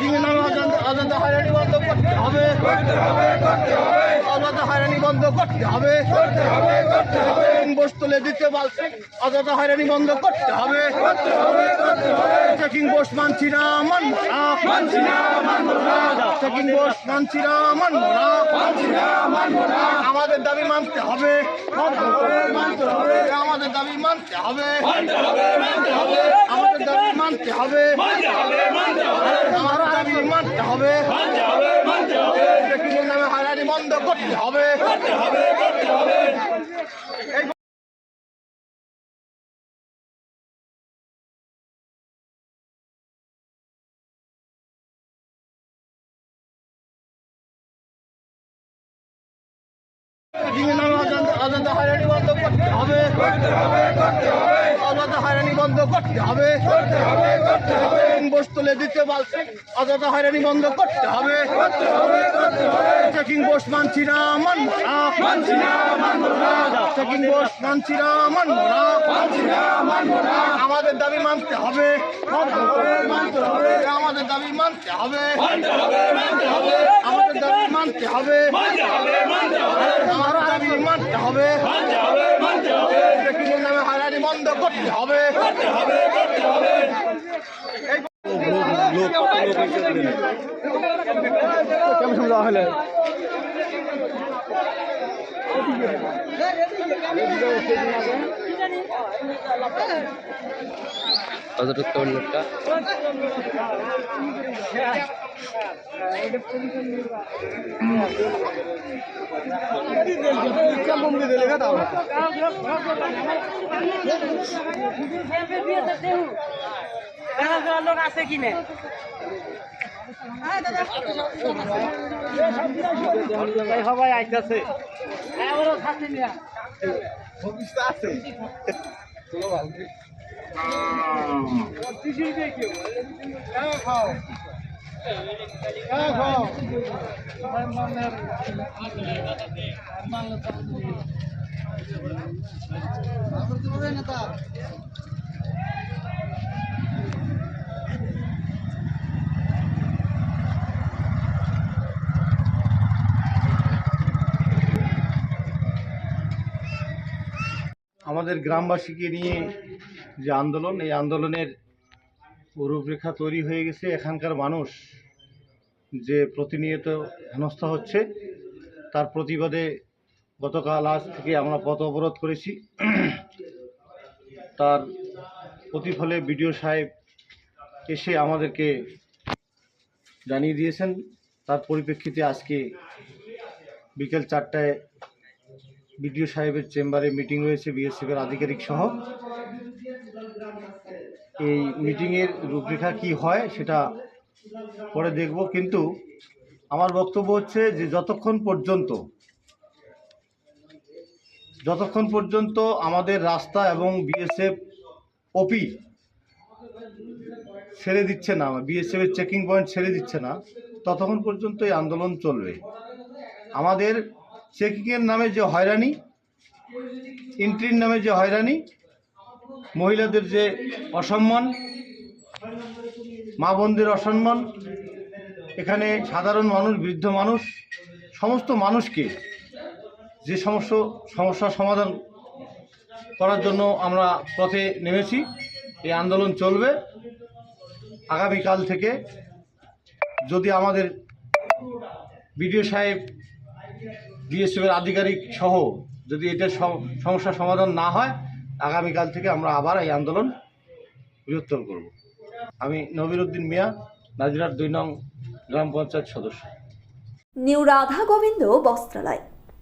দিনের নামে অজান্তা অজান্তা হয়রানি বন্ধ করতে হবে অযথা হয়রানি বন্ধ করতে হবে দিতে বলছে অযথা হয়রানি বন্ধ করতে হবে চেকিং বোস মানছি না মানব না চেকিং বোস মানছি না মানব না আমাদের দাবি মানতে হবে। আমাদের দাবি মানতে হবে। আমাদের দাবি মানতে হবে। মানতে হবে চেকিংয়ের নামে হয়রানি বন্ধ করতে হবে। চেকিংয়ের নামে অজান্তা অজান্তা হয়রানি বন্ধ করতে হবে। অযথা হয়রানি বন্ধ করতে হবে। বস দিতে বলছে অযথা হয়রানি বন্ধ করতে হবে। চেকিং বোস মানছি না, মানব না। চেকিং বোস মানছি না, মানব আমাদের দাবি মানতে হবে। আমাদের দাবি মানতে হবে। আমাদের দাবি মানতে হবে। আমাদের দাবি মানতে হবে। করতে হবে। হলে কতটুকু লোকটা লোক আছে কিনে সবাই আইতেছে আমাদের গ্রামবাসীকে নিয়ে যে আন্দোলন, এই আন্দোলনের রূপরেখা তৈরি হয়ে গেছে। এখানকার মানুষ যে প্রতিনিয়ত হেনস্থা হচ্ছে, তার প্রতিবাদে গতকাল আজ থেকে আমরা পথ অবরোধ করেছি। তার প্রতিফলে বিডিও সাহেব এসে আমাদেরকে জানিয়ে দিয়েছেন। তার পরিপ্রেক্ষিতে আজকে বিকেল চারটায় বিডিও সাহেবের চেম্বারে মিটিং রয়েছে বিএসএফের আধিকারিক সহ। এই মিটিংয়ের রূপরেখা কি হয় সেটা পরে দেখব, কিন্তু আমার বক্তব্য হচ্ছে যে যতক্ষণ পর্যন্ত যতক্ষণ পর্যন্ত আমাদের রাস্তা এবং বিএসএফ ওপি ছেড়ে দিচ্ছে না, বিএসএফ এর চেকিং পয়েন্ট ছেড়ে দিচ্ছে না, ততক্ষণ পর্যন্ত এই আন্দোলন চলবে। আমাদের চেকিংয়ের নামে যে হয়রানি এন্ট্রির নামে যে হয়রানি, মহিলাদের যে অসম্মান, মা বোনদের অসম্মান, এখানে সাধারণ মানুষ, বৃদ্ধ মানুষ, সমস্ত মানুষকে যে সমস্ত সমস্যার সমাধান করার জন্য আমরা পথে নেমেছি, এই আন্দোলন চলবে। আগামীকাল থেকে যদি আমাদের বিডিও সাহেব, বিএসএফের আধিকারিক সহ যদি এটা সম- সমস্যার সমাধান না হয়, আগামীকাল থেকে আমরা আবার এই আন্দোলন বৃহত্তর করব। আমি নবিরুদ্দিন মিয়া নাজিরার দুই নং গ্রাম পঞ্চায়েত সদস্য। নিউ রাধা গোবিন্দ বস্ত্রালয়।